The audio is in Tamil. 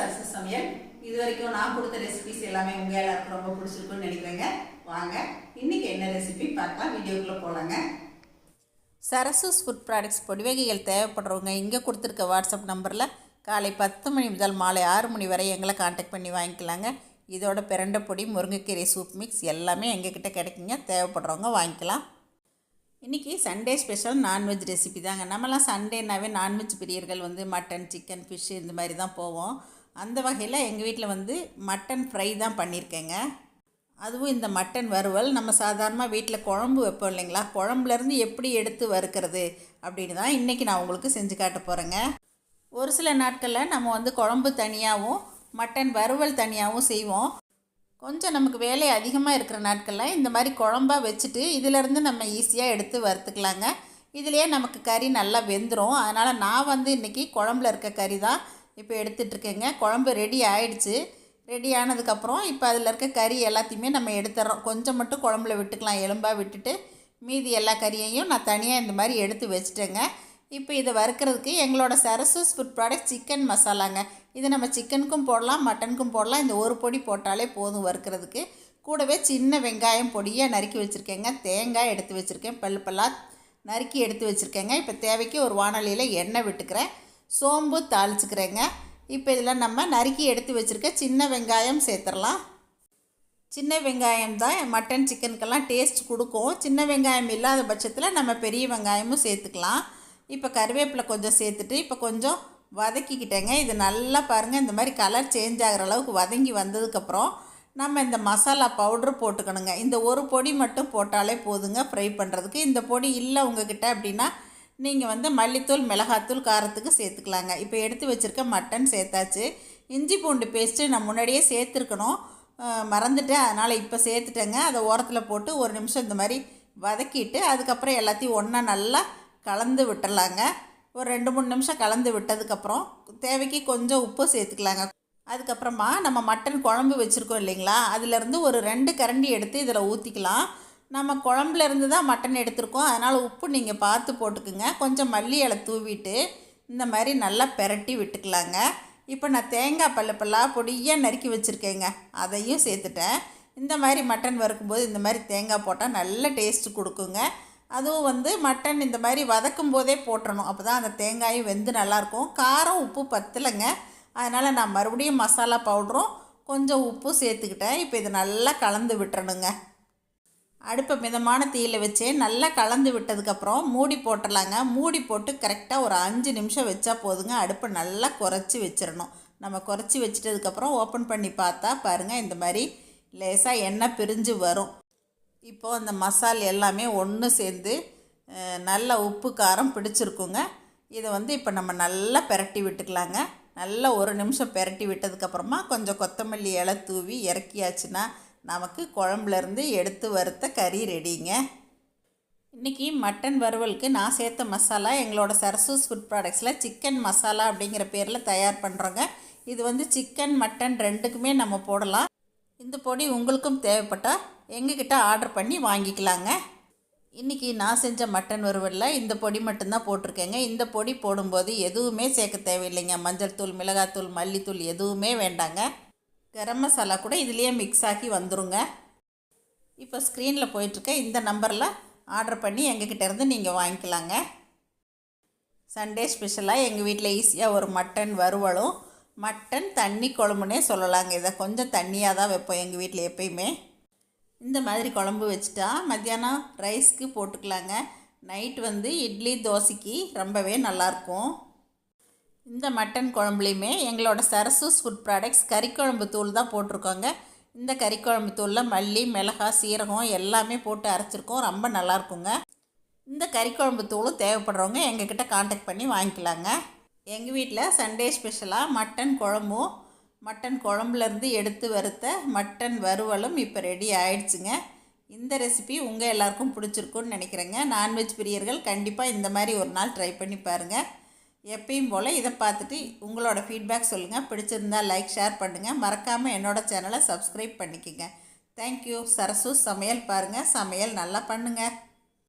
சரசு சமையல் இது வரைக்கும் நான் கொடுத்த ரெசிபிஸ் எல்லாமே உங்க எல்லாருக்கும் ரொம்ப பிடிச்சிருக்குன்னு நினைக்கிறேங்க வாங்க இன்னைக்கு என்ன ரெசிபி பார்க்கலாம் வீடியோக்குள்ளே போகலாங்க சரசஸ் ஃபுட் ப்ராடக்ட்ஸ் பொடி வகைகள் தேவைப்படுறவங்க இங்கே கொடுத்துருக்க வாட்ஸ்அப் நம்பரில் காலை பத்து மணி முதல் மாலை ஆறு மணி வரை எங்களை காண்டாக்ட் பண்ணி வாங்கிக்கலாங்க இதோட பிரண்டை பொடி முருங்கைக்கீரை சூப் மிக்ஸ் எல்லாமே எங்ககிட்ட கிடைக்குங்க தேவைப்படுறவங்க வாங்கிக்கலாம் இன்றைக்கி சண்டே ஸ்பெஷல் நான்வெஜ் ரெசிபி தாங்க நம்மலாம் சண்டேனாவே நான்வெஜ் பிரியர்கள் வந்து மட்டன் சிக்கன் ஃபிஷ்ஷு இந்த மாதிரி தான் போவோம் அந்த வகையில் எங்கள் வீட்டில் வந்து மட்டன் ஃப்ரை தான் பண்ணியிருக்கேங்க அதுவும் இந்த மட்டன் வறுவல் நம்ம சாதாரணமாக வீட்டில் குழம்பு வைப்போம் இல்லைங்களா? குழம்புலேருந்து எப்படி எடுத்து வறுக்கிறது அப்படின்னு தான் இன்றைக்கி நான் உங்களுக்கு செஞ்சு காட்ட போகிறேங்க ஒரு சில நாட்களில் நம்ம வந்து குழம்பு தனியாகவும் மட்டன் வறுவல் தனியாகவும் செய்வோம். கொஞ்சம் நமக்கு வேலை அதிகமாக இருக்கிற நாட்களில் இந்த மாதிரி குழம்பாக வச்சுட்டு இதிலேருந்து நம்ம ஈஸியாக எடுத்து வறுத்துக்கலாங்க. இதுலேயே நமக்கு கறி நல்லா வெந்துடும் அதனால் நான் வந்து இன்றைக்கி குழம்புல இருக்க கறி தான் இப்போ எடுத்துட்ருக்கேங்க குழம்பு ரெடி ஆயிடுச்சு. ரெடி ஆனதுக்கப்புறம் இப்போ அதில் இருக்க கறி எல்லாத்தையுமே நம்ம எடுத்துடுறோம் கொஞ்சம் மட்டும் குழம்புல விட்டுக்கலாம். எலும்பாக விட்டுட்டு மீதி எல்லா கறியையும் நான் தனியாக இந்த மாதிரி எடுத்து வச்சுட்டேங்க. இப்போ இதை வறுக்கிறதுக்கு எங்களோட சரசூஸ் ஃபுட் ப்ராடக்ட் சிக்கன் மசாலாங்க இது நம்ம சிக்கனுக்கும் போடலாம் மட்டனுக்கும் போடலாம். இந்த ஒரு பொடி போட்டாலே போதும் வறுக்கிறதுக்கு. கூடவே சின்ன வெங்காயம் பொடியாக நறுக்கி வச்சுருக்கேங்க. தேங்காய் எடுத்து வச்சுருக்கேன். பல்லு பல்லாக நறுக்கி எடுத்து வச்சுருக்கேங்க. இப்போ தேவைக்கு ஒரு வானொலியில் எண்ணெய் விட்டுக்கிறேன். சோம்பு தாளிச்சுக்கிறேங்க. இப்போ இதில் நம்ம நறுக்கி எடுத்து வச்சுருக்க சின்ன வெங்காயம் சேர்த்துடலாம் சின்ன வெங்காயம் தான் மட்டன் சிக்கனுக்கெல்லாம் டேஸ்ட் கொடுக்கும். சின்ன வெங்காயம் இல்லாத பட்சத்தில் நம்ம பெரிய வெங்காயமும் சேர்த்துக்கலாம். இப்போ கருவேப்பிலை கொஞ்சம் சேர்த்துட்டு இப்போ கொஞ்சம் வதக்கிக்கிட்டேங்க. இது நல்லா பாருங்கள் இந்த மாதிரி கலர் சேஞ்ச் ஆகிற அளவுக்கு வதங்கி வந்ததுக்கப்புறம் நம்ம இந்த மசாலா பவுட்ரு போட்டுக்கணுங்க. இந்த ஒரு பொடி மட்டும் போட்டாலே போதுங்க ஃப்ரை பண்ணுறதுக்கு இந்த பொடி இல்லை உங்ககிட்ட அப்படின்னா நீங்கள் வந்து மல்லித்தூள் மிளகாத்தூள் காரத்துக்கு சேர்த்துக்கலாங்க. இப்போ எடுத்து வச்சுருக்க மட்டன் சேர்த்தாச்சு. இஞ்சி பூண்டு பேஸ்ட்டு நான் முன்னாடியே சேர்த்துருக்கணும். மறந்துட்டேன். அதனால் இப்போ சேர்த்துட்டேங்க. அதை ஓரத்தில் போட்டு ஒரு நிமிஷம் இந்த மாதிரி வதக்கிட்டு அதுக்கப்புறம் எல்லாத்தையும் ஒன்றா நல்லா கலந்து விட்டுடலாங்க ஒரு ரெண்டு மூணு நிமிஷம் கலந்து விட்டதுக்கப்புறம் தேவைக்கு கொஞ்சம் உப்பு சேர்த்துக்கலாங்க. அதுக்கப்புறமா நம்ம மட்டன் குழம்பு வச்சுருக்கோம் இல்லைங்களா? அதுலேருந்து ஒரு ரெண்டு கரண்டி எடுத்து இதில் ஊற்றிக்கலாம் நம்ம குழம்புல இருந்து தான் மட்டன் எடுத்திருக்கோம். அதனால் உப்பு நீங்கள் பார்த்து போட்டுக்குங்க. கொஞ்சம் மல்லி இலை தூவிட்டு இந்த மாதிரி நல்லா பெரட்டி விட்டுக்கலாங்க. இப்போ நான் தேங்காய் பல்லு பல்லாக பொடியாக நறுக்கி வச்சுருக்கேங்க. அதையும் சேர்த்துட்டேன். இந்த மாதிரி மட்டன் வறுக்கும்போது இந்த மாதிரி தேங்காய் போட்டால் நல்ல டேஸ்ட்டு கொடுக்குங்க. அதுவும் வந்து மட்டன் இந்த மாதிரி வதக்கும் போதே போட்டுறணும். அப்போ தான் அந்த தேங்காயும் வெந்து நல்லாயிருக்கும் காரம் உப்பு பத்தலைங்க. அதனால் நான் மறுபடியும் மசாலா பவுடரும் கொஞ்சம் உப்பு சேர்த்துக்கிட்டேன். இப்போ இது நல்லா கலந்து விட்டுறணுங்க. அடுப்பை மிதமான தீயில் வச்சு நல்லா கலந்து விட்டதுக்கப்புறம் மூடி போட்டுடலாங்க. மூடி போட்டு கரெக்டாக ஒரு அஞ்சு நிமிஷம் வச்சா போதுங்க. அடுப்பை நல்லா குறைச்சி வச்சிடணும். நம்ம குறைச்சி வச்சிட்டதுக்கப்புறம் ஓப்பன் பண்ணி பார்த்தா பாருங்கள் இந்த மாதிரி லேசாக எண்ணெய் பிரிஞ்சு வரும். இப்போது அந்த மசால் எல்லாமே ஒன்று சேர்ந்து நல்ல உப்பு காரம் பிடிச்சிருக்குங்க. இதை வந்து இப்போ நம்ம நல்லா பெரட்டி விட்டுக்கலாங்க. நல்லா ஒரு நிமிஷம் பெரட்டி விட்டதுக்கப்புறமா கொஞ்சம் கொத்தமல்லி இலை தூவி இறக்கியாச்சுன்னா நமக்கு குழம்புலேருந்து எடுத்து வறுத்த கறி ரெடிங்க இன்றைக்கி மட்டன் வறுவலுக்கு நான் சேர்த்த மசாலா எங்களோட சரசூஸ் ஃபுட் ப்ராடக்ட்ஸில் சிக்கன் மசாலா அப்படிங்கிற பேரில் தயார் பண்ணுறோங்க இது வந்து சிக்கன் மட்டன் ரெண்டுக்குமே நம்ம போடலாம். இந்த பொடி உங்களுக்கும் தேவைப்பட்டால் எங்ககிட்ட ஆர்டர் பண்ணி வாங்கிக்கலாங்க. இன்றைக்கி நான் செஞ்ச மட்டன் வறுவலில் இந்த பொடி மட்டும்தான் போட்டிருக்கேங்க. இந்த பொடி போடும்போது எதுவுமே சேர்க்க தேவையில்லைங்க. மஞ்சள் தூள் மிளகாத்தூள் மல்லித்தூள் எதுவுமே வேண்டாங்க. கரம் மசாலா கூட இதுலேயே மிக்ஸ் ஆகி வந்துருங்க. இப்போ ஸ்க்ரீனில் போயிட்டுருக்க இந்த நம்பரில் ஆர்டர் பண்ணி எங்ககிட்டேருந்து நீங்கள் வாங்கிக்கலாங்க. சண்டே ஸ்பெஷலாக எங்கள் வீட்டில் ஈஸியாக ஒரு மட்டன் வறுவலும் மட்டன் தண்ணி குழம்புனே சொல்லலாங்க. இதை கொஞ்சம் தண்ணியாக தான் வைப்போம் எங்கள் வீட்டில் எப்பயுமே. இந்த மாதிரி குழம்பு வச்சுட்டா மத்தியானம் ரைஸ்க்கு போட்டுக்கலாங்க. நைட் வந்து இட்லி தோசைக்கு ரொம்பவே நல்லாயிருக்கும் இந்த மட்டன் குழம்புலையுமே எங்களோட சரசூஸ் ஃபுட் ப்ராடக்ட்ஸ் கறிக்குழம்பு தூள் தான் போட்டிருக்கோங்க. இந்த கறிக்குழம்பு தூளில் மல்லி மிளகாய் சீரகம் எல்லாமே போட்டு அரைச்சிருக்கோம். ரொம்ப நல்லாயிருக்குங்க இந்த கறிக்குழம்பு தூளும் தேவைப்படுறவங்க எங்ககிட்ட காண்டாக்ட் பண்ணி வாங்கிக்கலாங்க. எங்கள் வீட்டில் சண்டே ஸ்பெஷலாக மட்டன் குழம்பும் மட்டன் குழம்புலேருந்து எடுத்து வறுத்த மட்டன் வறுவலும் இப்போ ரெடி ஆயிடுச்சுங்க. இந்த ரெசிபி உங்கள் எல்லாருக்கும் பிடிச்சிருக்குன்னு நினைக்கிறேங்க. நான்வெஜ் பிரியர்கள் கண்டிப்பாக இந்த மாதிரி ஒரு நாள் ட்ரை பண்ணி பாருங்கள் எப்பயும் போல் இதை பார்த்துட்டு உங்களோட ஃபீட்பேக் சொல்லுங்கள் பிடிச்சிருந்தா லைக் ஷேர் பண்ணுங்கள் மறக்காமல் என்னோடய சேனலை சப்ஸ்கிரைப் பண்ணிக்கோங்க. தேங்க்யூ சரசு சமையல் பாருங்கள் சமையல் நல்லா பண்ணுங்கள்